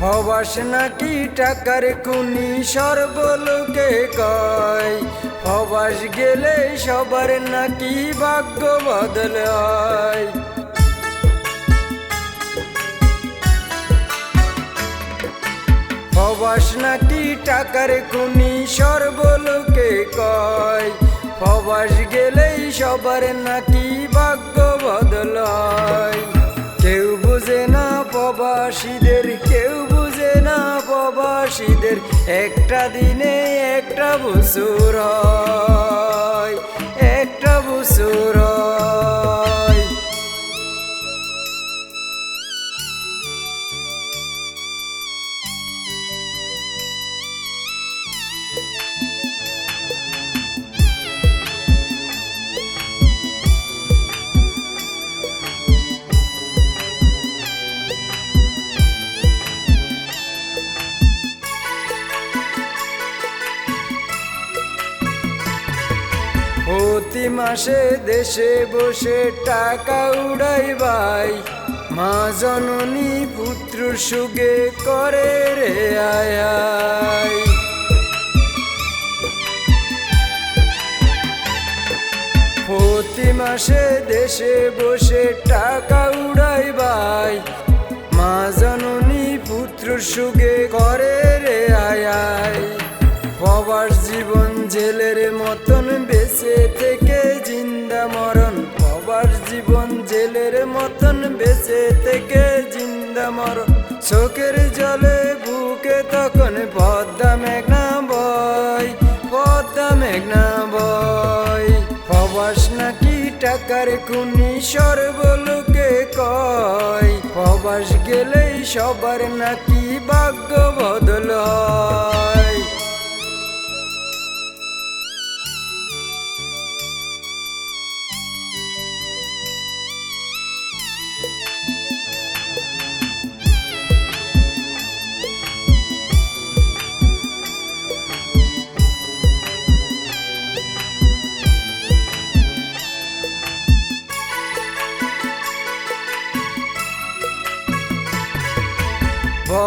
প্রবাস নাকি টাকার কুনি সর্বলোকে কয়। প্রবাস গেলে সবার নাকি ভাগ্য বদল হয়। প্রবাস নাকি টাকার কুনি সর্বলোকে কয়। প্রবাস গেলেই সবার নাকি ভাগ্য একটা দিনে একটা হয় একটা বছর হয়। প্রতি মাসে দেশে বসে টাকা উড়াই ভাই। মা জননী পুত্র সুগে করে রে আয়। প্রতি মাসে দেশে বসে টাকা উড়াই ভাই। মা জননী পুত্র সুগে করে রে আয় প্রবাস জীবন জেলের মতন বেঁচে থেকে জিন্দা মরণ চোখের জলে বুকে তখন পদ্মা মেঘনা বয়, পদ্মা মেঘনা বয়। প্রবাস নাকি টাকার কুনি সর্বলোকে কয়। প্রবাস গেলেই সবার নাকি ভাগ্য বদল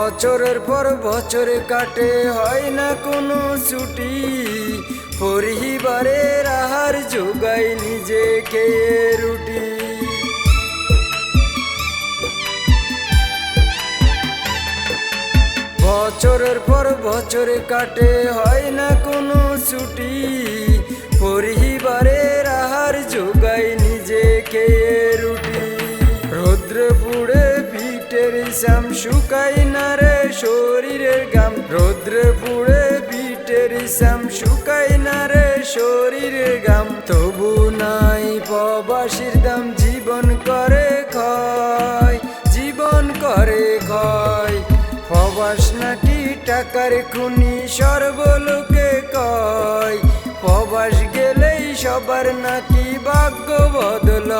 বছরের পর বছর কাটে, হয় না কোনো ছুটি। পরিবারের আহার যোগাই নিজে খেয়ে রুটি। বছরের পর বছর কাটে, হয় না কোনো ছুটি। পরিবারের আহার যোগাই শ্যাম শুকাই না রে শরীরের গাম রৌদ্র পুড়ে পিঠের শ্যাম শুকাই না রে শরীরের গাম তবু নাই প্রবাসীর দাম জীবন করে ক্ষয়, জীবন করে ক্ষয়। প্রবাস নাকি টাকার খুনি সর্বলোকে কয়। প্রবাস গেলেই সবার নাকি ভাগ্য বদল।